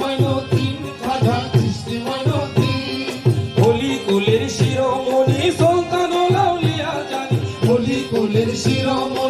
মিনতি রাধা কৃষ্ণ মিনতি হলি কুলের শিরোমণি সুলতান লাউলিয়া জানি। হলি কুলের শিরোমণি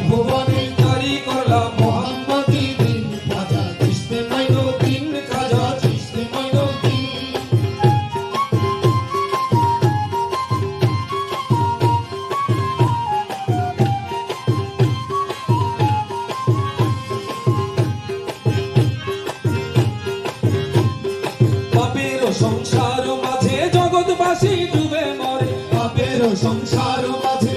সংসার মাঝে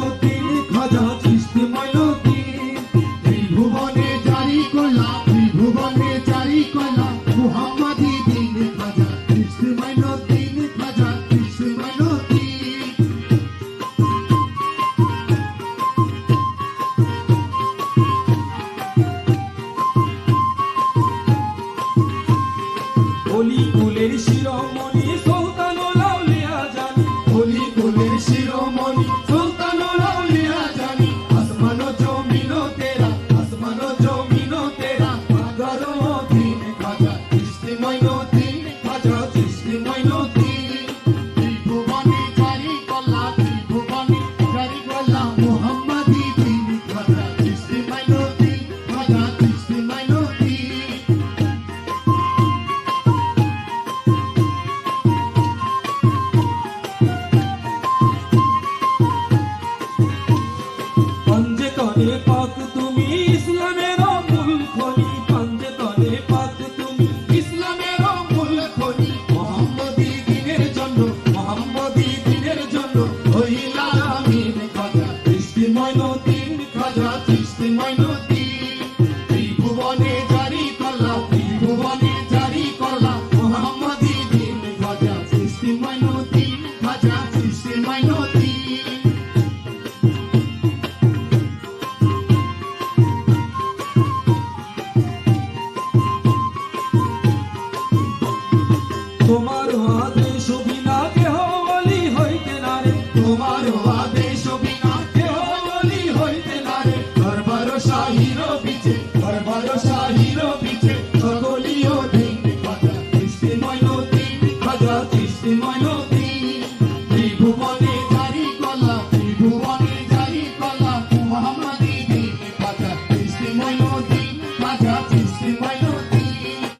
Be খাজা চিস্তি মঈনুদ্দিন ত্রিভুবনে জারি করলা ত্রিভুবনে জারি করলা মোহাম্মদী দিন খাজা চিস্তি মঈনুদ্দিন খাজা চিস্তি মঈনুদ্দিন তোমার হাতে সুবিনা কেহ বলি হইতে না রে, তোমার